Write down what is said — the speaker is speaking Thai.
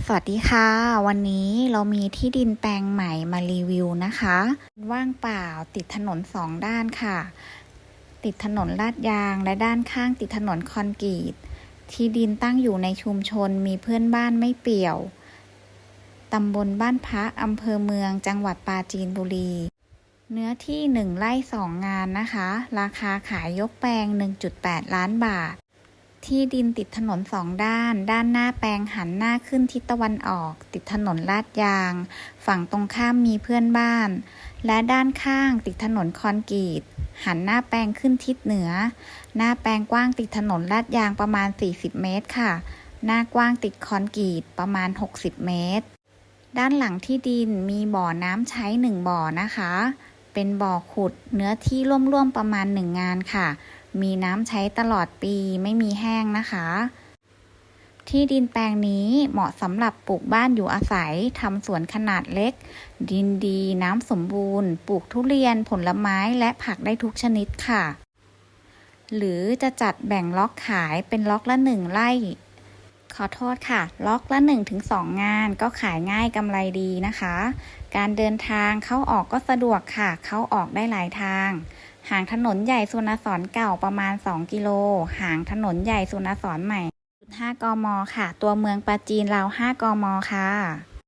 สวัสดีค่ะ วันนี้เรามีที่ดินแปลงใหม่มารีวิวนะคะ ว่างเปล่าติดถนนสองด้านค่ะ ติดถนนลาดยางและด้านข้างติดถนนคอนกรีต ที่ดินตั้งอยู่ในชุมชนมีเพื่อนบ้านไม่เปี่ยว ตำบลบ้านพระอำเภอเมืองจังหวัดปราจีนบุรี เนื้อที่หนึ่งไร่สองงานนะคะ ราคาขายยกแปลง 1.8 ล้านบาท ที่ดินติดถนนสองด้าน ด้านหน้าแปลงหันหน้าขึ้นทิศตะวันออก ติดถนนลาดยาง ฝั่งตรงข้ามมีเพื่อนบ้าน และด้านข้างติดถนนคอนกรีต หันหน้าแปลงขึ้นทิศเหนือ หน้าแปลงกว้างติดถนนลาดยางประมาณ 40 เมตรค่ะ หน้ากว้างติดคอนกรีตประมาณ 60 เมตร ด้านหลังที่ดินมีบ่อน้ำใช้หนึ่งบ่อนะคะ เป็นบ่อขุดเนื้อที่ร่วมๆประมาณหนึ่งงานค่ะ มีน้ำใช้ตลอดปีไม่มีแห้งนะคะ ที่ดินแปลงนี้เหมาะสำหรับปลูกบ้านอยู่อาศัยทำสวนขนาดเล็ก ดินดีน้ำสมบูรณ์ ปลูกทุเรียนผลไม้และผักได้ทุกชนิดค่ะ หรือจะจัดแบ่งล็อกขายเป็นล็อกละหนึ่งไร่ ขอโทษค่ะ ล็อกละ 1-2ถึงงานก็ขายง่ายกำไรดีนะคะ การเดินทางเข้าออกก็สะดวกค่ะ เข้าออกได้หลายทาง ห่างถนนใหญ่สุนทรเก่าประมาณ 2 กิโล ห่างถนนใหญ่สุนทรใหม่5กม ค่ะ ตัวเมืองปราจีนราว 5 กม ค่ะ